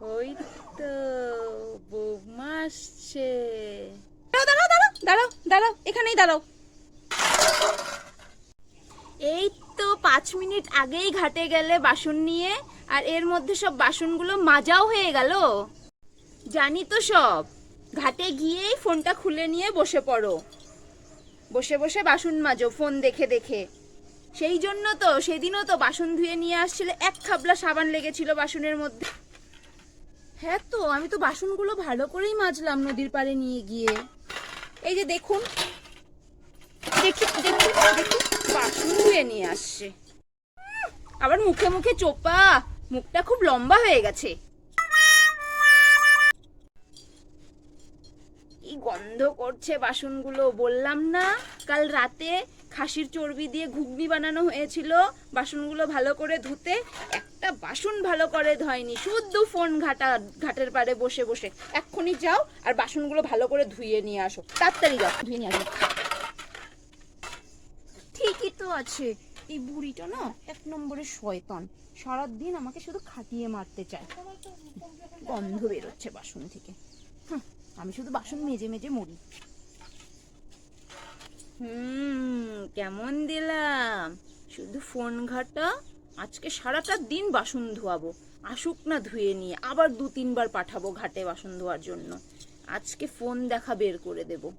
ওই তো বৌমা আসছে দাঁড়াও দাঁড়াও দাঁড়াও দাঁড়াও এখানেই দাঁড়াও। এই তো পাঁচ মিনিট আগেই ঘাটে গেলে বাসন নিয়ে আর এর মধ্যে সব বাসনগুলো মাজাও হয়ে গেল। জানি তো সব ঘাটে গিয়েই ফোনটা খুলে নিয়ে বসে পড়ো। বসে বসে বাসন মাজো ফোন দেখে দেখে। সেই জন্য তো সেদিনও তো বাসন ধুয়ে নিয়ে আসছিল এক খাবলা সাবান লেগেছিল বাসনের মধ্যে। হ্যাঁ তো, আমি তো বাসনগুলো ভালো করেই মাজলাম নদীর পাড়ে নিয়ে গিয়ে। এই যে দেখুন, দেখি দেখি দেখি, বাসন ধুয়ে নিয়ে আসছে। আবার মুখে মুখে চোপা, মুখটা খুব লম্বা হয়ে গেছে। গন্ধ করছে বাসনগুলো। বললাম না কাল রাতে খাসির চর্বি দিয়ে ঘুগনি বানানো হয়েছিল। বাসনগুলো ভালো করে ধুতে একটা বাসন ভালো করে ধয়নি শুদ্ধ ফোন ঘাটা ঘাটের পাড়ে বসে বসে। এক্ষুনি যাও আর বাসনগুলো ভালো করে ধুয়ে নিয়ে আসো। তাড়াতাড়ি যাও ধুয়ে নিয়ে আসো। ঠিকই তো আছে। এই বুড়িটা না এক নম্বরের শয়তান। সারাদিন আমাকে শুধু খাটিয়ে মারতে চায়। গন্ধ বেরোচ্ছে বাসন থেকে। হুঁ, আমি শুধু বাসন মেজে মেজে মরি হুম, কেমন দিলাম? শুধু ফোন ঘাটা, আজকে সারাটা দিন বাসন ধোয়াবো। আসুক না ধুয়ে নিয়ে, আবার দু তিনবার পাঠাবো ঘাটে বাসন ধোয়ার জন্য। আজকে ফোন দেখা বের করে দেবো।